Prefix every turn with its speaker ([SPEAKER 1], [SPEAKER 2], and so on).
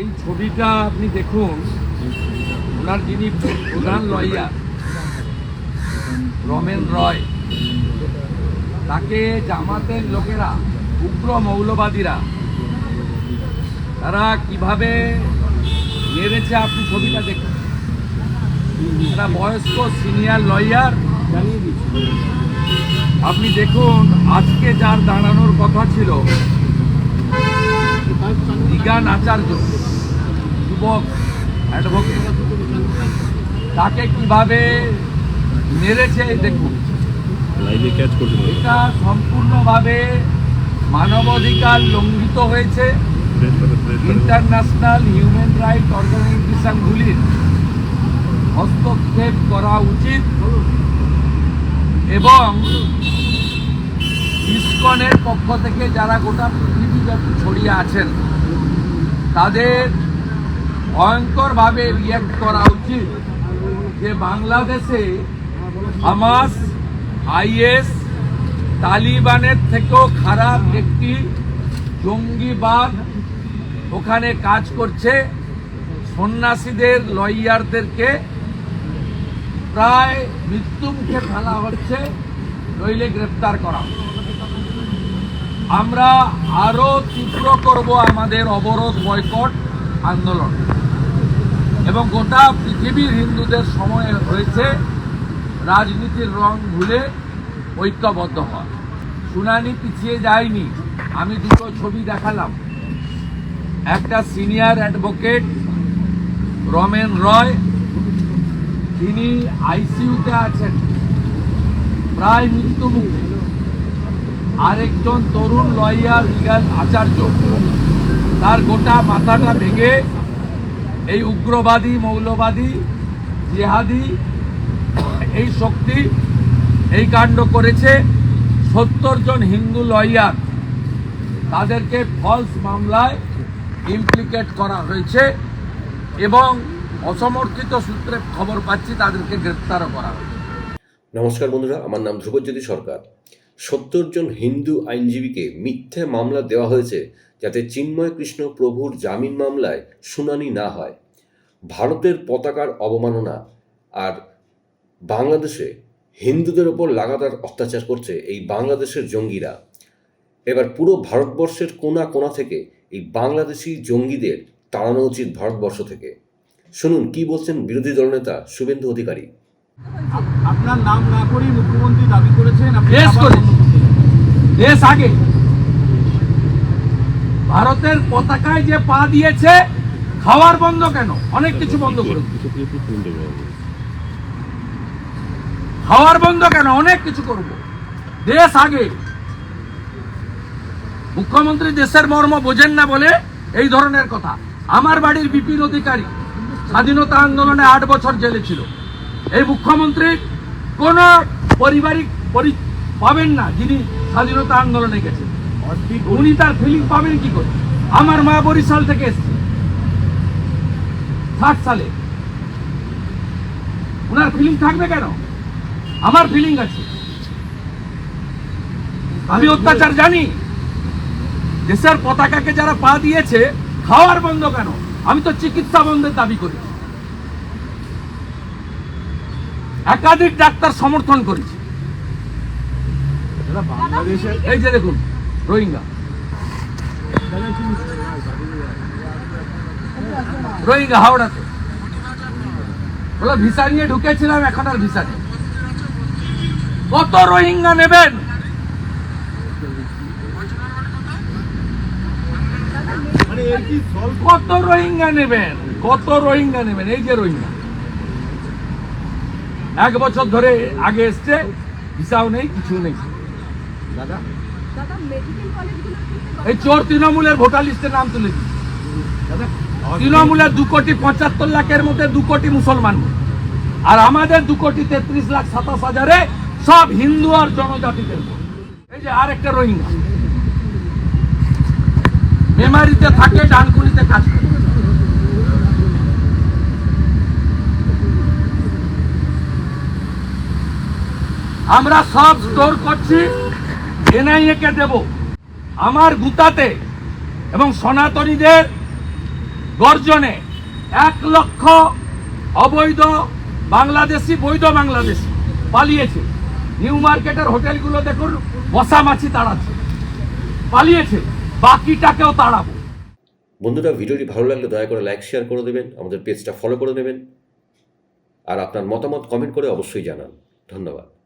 [SPEAKER 1] এই ছবিটা আপনি দেখুন। ওনার যিনি প্রধান লয়ার, রমেন রয়, তাকে জামাতের লোকেরা, উগ্র মৌলবাদীরা, তারা কীভাবে মেরেছে আপনি ছবিটা দেখুন। একটা বয়স্ক সিনিয়র লয়ার। জানিয়ে দিচ্ছে আপনি দেখুন, আজকে যার দাঁড়ানোর কথা ছিল বিজ্ঞান আচার্য যুবক অ্যাডভোকেট তাকে কীভাবে মেরেছে দেখুন। এটা সম্পূর্ণভাবে মানবাধিকার লঙ্ঘিত হয়েছে। ইন্টারন্যাশনাল হিউম্যান রাইট অর্গানাইজেশনগুলির হস্তক্ষেপ করা উচিত এবং ইসকনের পক্ষ থেকে যারা গোটা ছড়িয়ে আছেন। তাদের ভয়ঙ্করভাবে রিয়াক্ট করা উচিত যে বাংলাদেশে হামাস আইএস তালিবানের থেকেও খারাপ একটি জঙ্গিবাদ ওখানে কাজ করছে। সন্ন্যাসীদের, লয়ারদেরকে প্রায় মৃত্যুমুখে ফেলা হচ্ছে। নইলে গ্রেপ্তার করা। হবে। আমরা আরও তীব্র করব আমাদের অবরোধ, বয়কট, আন্দোলন। এবং গোটা পৃথিবীর হিন্দুদের সময় হয়েছে রাজনীতির রং ভুলে ঐক্যবদ্ধ হওয়া। শুনানি পিছিয়ে যায়নি। আমি দুটো ছবি দেখালাম। একটা সিনিয়র অ্যাডভোকেট রমেন রয়, তিনি আইসিইউতে আছেন। প্রায় মৃত্যুমুখে। আরেকজন তরুণ লয়ার লিগাল আচার্য। তার গোটা মাথাটা ভেঙে এই উগ্রবাদী, মৌলবাদী, জেহাদি এই শক্তি এই কাণ্ড করেছে সত্তর জন হিন্দু লয়ার। তাদেরকে ফলস মামলায় ইমপ্লিকেট করা হয়েছে এবং অসমর্থিত সূত্রে খবর পাচ্ছি তাদেরকে গ্রেপ্তারও করা হয়েছে।
[SPEAKER 2] নমস্কার বন্ধুরা, আমার নাম ধ্রুবজ্যোতি সরকার। সত্তর জন হিন্দু আইনজীবীকে মিথ্যে মামলা দেওয়া হয়েছে যাতে চিন্ময় কৃষ্ণ প্রভুর জামিন মামলায় শুনানি না হয়। ভারতের পতাকার অবমাননা আর বাংলাদেশে হিন্দুদের ওপর লাগাতার অত্যাচার করছে এই বাংলাদেশের জঙ্গিরা। এবার পুরো ভারতবর্ষের কোনা কোনা থেকে এই বাংলাদেশি জঙ্গিদের তাড়ানো উচিত ভারতবর্ষ থেকে। শুনুন, কি বলছেন বিরোধী দলনেতা শুভেন্দু অধিকারী?
[SPEAKER 3] আপনার নাম না করেই মুখ্যমন্ত্রী দাবি করেছেন।
[SPEAKER 1] দেশ আগে। ভারতের পতাকায় যে পা দিয়েছে খাওয়ার বন্ধ কেন? অনেক কিছু বন্ধ করে খাওয়ার বন্ধ কেন? অনেক কিছু করব। দেশ আগে। মুখ্যমন্ত্রী দেশের মর্ম বোঝেন না বলে এই ধরনের কথা। আমার বাড়ির বিপিন অধিকারী স্বাধীনতা আন্দোলনে আট বছর জেলে ছিল। এই মুখ্যমন্ত্রী কোন পারিবারিক পরি পাবেন না, যিনি স্বাধীনতা আন্দোলনে গেছেন। উনি তার ফিলিং পাবেন কি করে? আমার মা বরিশাল থেকে এসছে। ষাট সালে। ওনার ফিলিং থাকবে কেন? আমার ফিলিং আছে। আমি অত্যাচার জানি। দেশের পতাকাকে যারা পা দিয়েছে, খাওয়ার বন্ধ কেন? আমি তো চিকিৎসা বন্ধের দাবি করি। একাধিক ডাক্তার সমর্থন করেছে। এই যে দেখুন রোহিঙ্গা। রোহিঙ্গা হাওড়াতে। বলো ভিসা নিয়ে ঢুকেছিলাম এখন আর ভিসা নেই। কত রোহিঙ্গা নেবেন?
[SPEAKER 3] মানে
[SPEAKER 1] কত রোহিঙ্গা নেবেন? কত রোহিঙ্গা নেবেন? এই যে রোহিঙ্গা। এক বছর ধরে আগে এসছে ভিসাও নেই কিছু নেই।
[SPEAKER 3] দাদা?
[SPEAKER 1] এই চোর তৃণমূলের ভোটার লিস্টে নাম তুলে দিচ্ছে
[SPEAKER 3] দাদা
[SPEAKER 1] তৃণমূলের দু কোটি পঁচাত্তর লাখের মধ্যে দু কোটি মুসলমান। আর আমাদের দু কোটি তেত্রিশ লাখ সাতাশ হাজারে সব হিন্দু আর জনজাতিদের এই যে আর একটা রোহিঙ্গা। মেমারিতে থাকে ডানকুনিতে কাজ করে। আমরা সব স্টোর করছি এনআইএ কে দেব? আমার গুতাতে এবং সনাতনীদের গর্জনে এক লক্ষ অবৈধ বাংলাদেশি, বৈধ বাংলাদেশি পালিয়েছে। নিউ মার্কেটের হোটেলগুলো দেখুন, বসা মাছি তাড়াচ্ছে। পালিয়েছে, বাকিটাকেও তাড়াবো।
[SPEAKER 2] বন্ধুরা, ভিডিওটি ভালো লাগলে দয়া করে লাইক, শেয়ার করে দেবেন, আমাদের পেজটা ফলো করে নেবেন আর আপনার মতামত কমেন্ট করে অবশ্যই জানান। ধন্যবাদ।